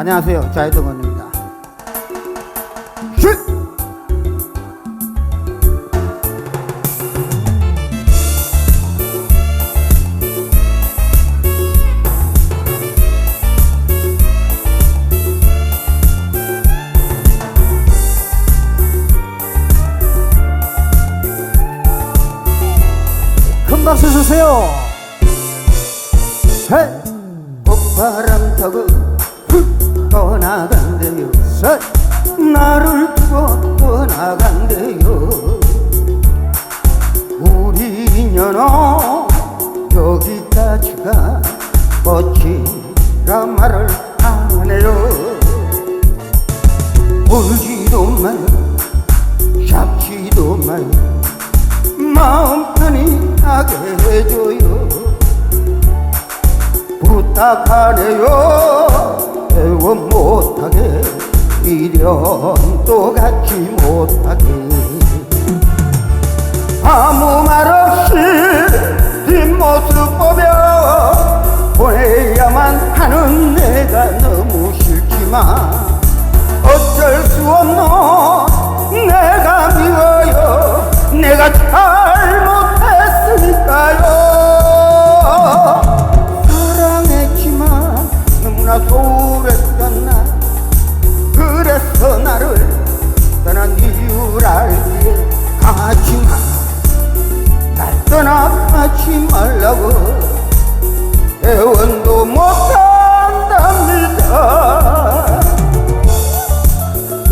안녕하세요. 자이동원입니다. 슛! 큰 박수 주세요. 셋! 봄바람 타고 훅 떠나간대요. 셋. 나를 두고 떠나간대요. 우리 인연은 여기까지가 멋지라 말을 하네요. 울지도 마요, 잡지도 마요, 마음 편히 하게 해줘요. 부탁하네요 애원 못하게. 미련도 갖지 못하게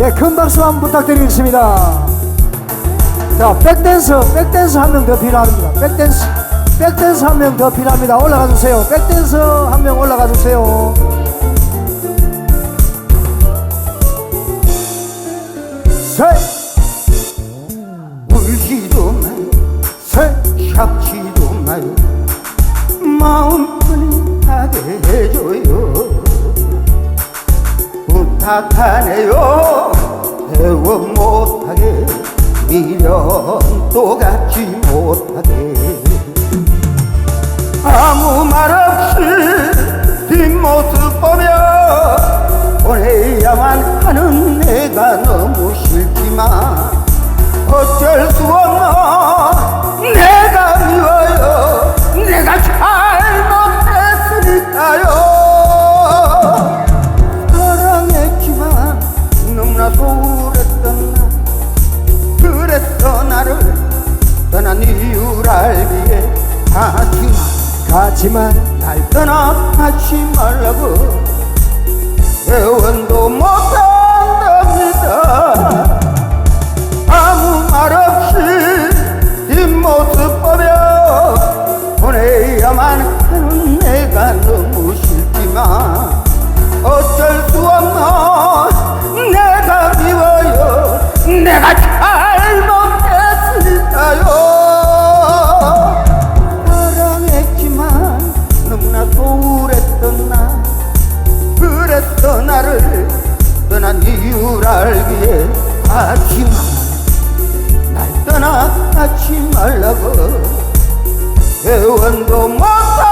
예, 큰 박수 한번 부탁드리겠습니다. 자, 백댄서, 백댄서 한 명 더 필요합니다. 백댄스, 백댄서 한 명 더 필요합니다. 올라가 주세요. 백댄서 한 명 올라가 주세요. 셋, 울지도 마요 셋, 잡지도 마요 마음 부탁하네요. 애원 못하게 미련도 갖지 못하게. 아무 말 없이 뒷모습 보며 보내야만 하는 내가 너무 싫지만 어쩔 수 없는 떠난 이유를 알기에 하지마 가지만, 날 떠나가지 말라고 떠나가지 말라고. 애원도 못한